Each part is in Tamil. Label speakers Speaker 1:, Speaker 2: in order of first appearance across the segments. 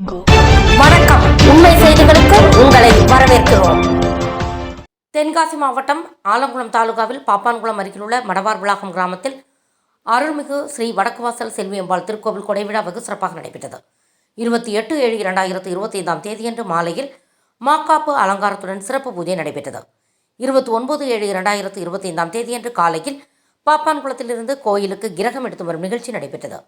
Speaker 1: வணக்கம். உண்மை செய்திகளுக்கு உங்களை வரவேற்கிறோம். தென்காசி மாவட்டம் ஆலங்குளம் தாலுகாவில் பாப்பான்குளம் அருகிலுள்ள மடவார் விளாகம் கிராமத்தில் அருள்மிகு ஸ்ரீ வடக்குவாசல் செல்வியம்பாள் திருக்கோவில் கொடைவிழா வெகு சிறப்பாக நடைபெற்றது. இருபத்தி எட்டு ஏழு இரண்டாயிரத்து இருபத்தி ஐந்தாம் தேதியன்று மாலையில் மாக்காப்பு அலங்காரத்துடன் சிறப்பு பூஜை நடைபெற்றது. இருபத்தி ஒன்பது ஏழு இரண்டாயிரத்து இருபத்தி ஐந்தாம் தேதியன்று காலையில் பாப்பான்குளத்திலிருந்து கோயிலுக்கு கிரகம் எடுத்து வரும் நிகழ்ச்சி நடைபெற்றது.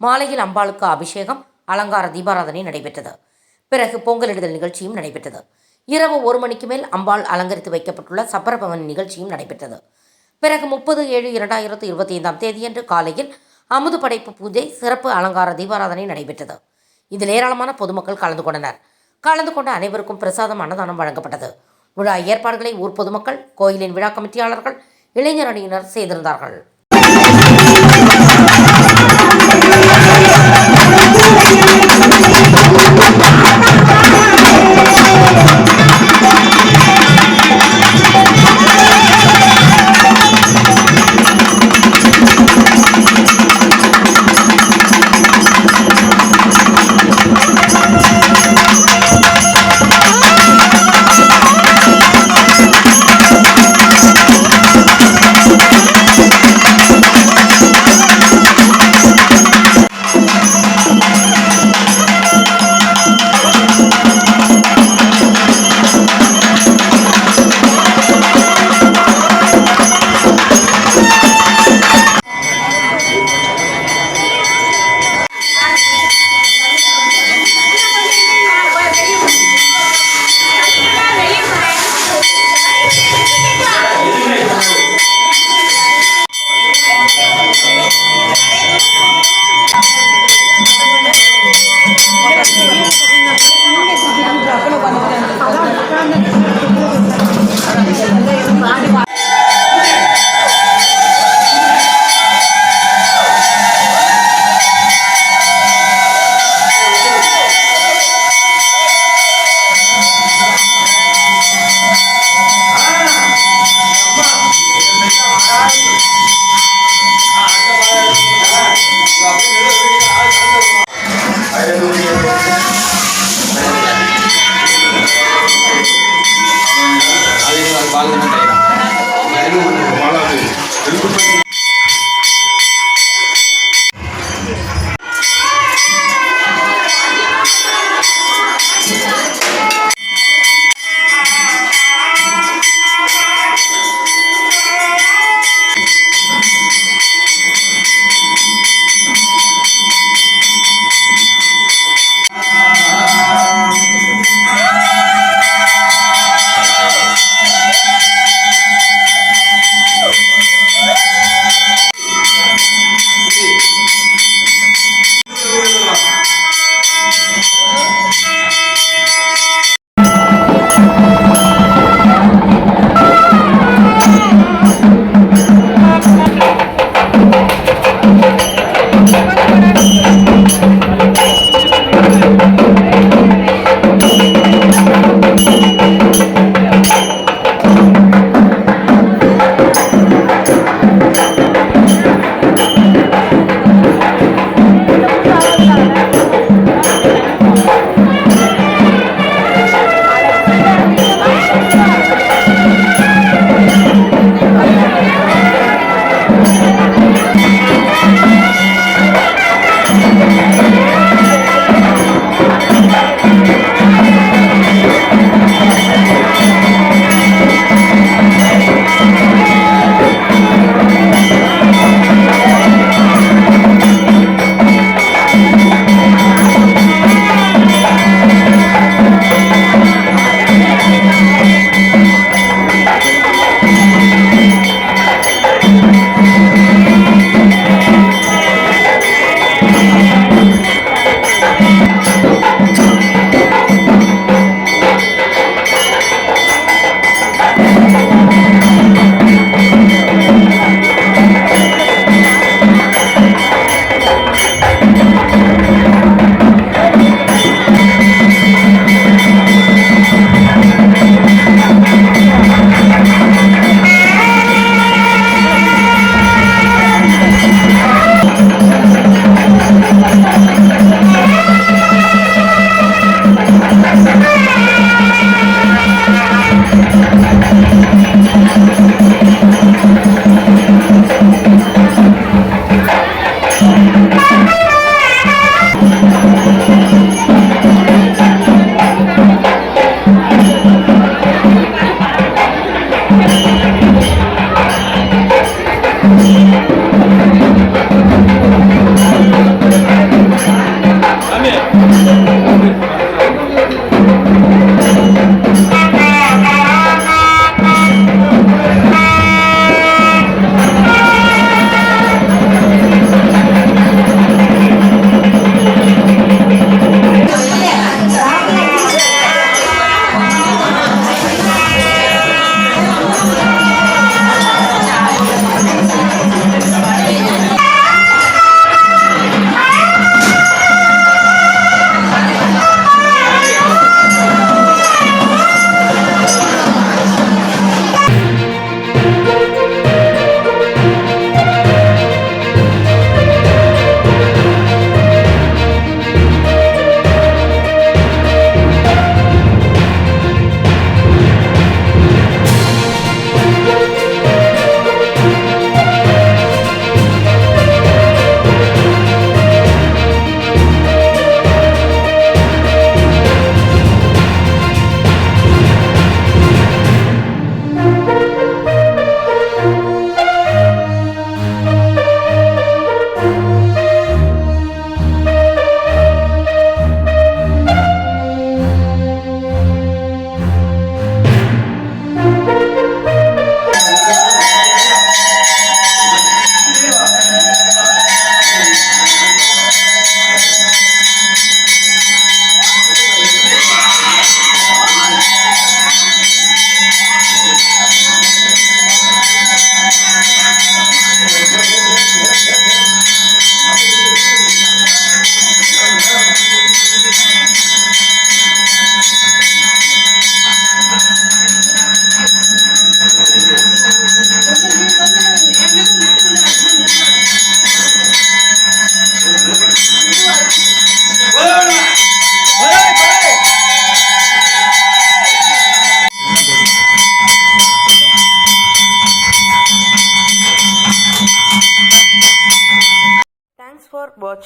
Speaker 1: மாலையில் அம்பாளுக்கு அபிஷேகம் அலங்கார தீபாராதனை நடைபெற்றது. பிறகு பொங்கலிடுதல் நிகழ்ச்சியும் நடைபெற்றது. இரவு ஒரு மணிக்கு மேல் அம்பாள் அலங்கரித்து வைக்கப்பட்டுள்ள சப்பரபவன் நிகழ்ச்சியும் நடைபெற்றது. பிறகு முப்பது ஏழு இரண்டாயிரத்து இருபத்தி ஐந்தாம் தேதியன்று காலையில் அமுது படைப்பு பூஜை சிறப்பு அலங்கார தீபாராதனை நடைபெற்றது. இதில் ஏராளமான பொதுமக்கள் கலந்து கொண்டனர். கலந்து கொண்ட அனைவருக்கும் பிரசாதம் அன்னதானம் வழங்கப்பட்டது. விழா ஏற்பாடுகளை ஊர் பொதுமக்கள் கோயிலின் விழா கமிட்டியாளர்கள் இளைஞர் அணியினர் செய்திருந்தார்கள்.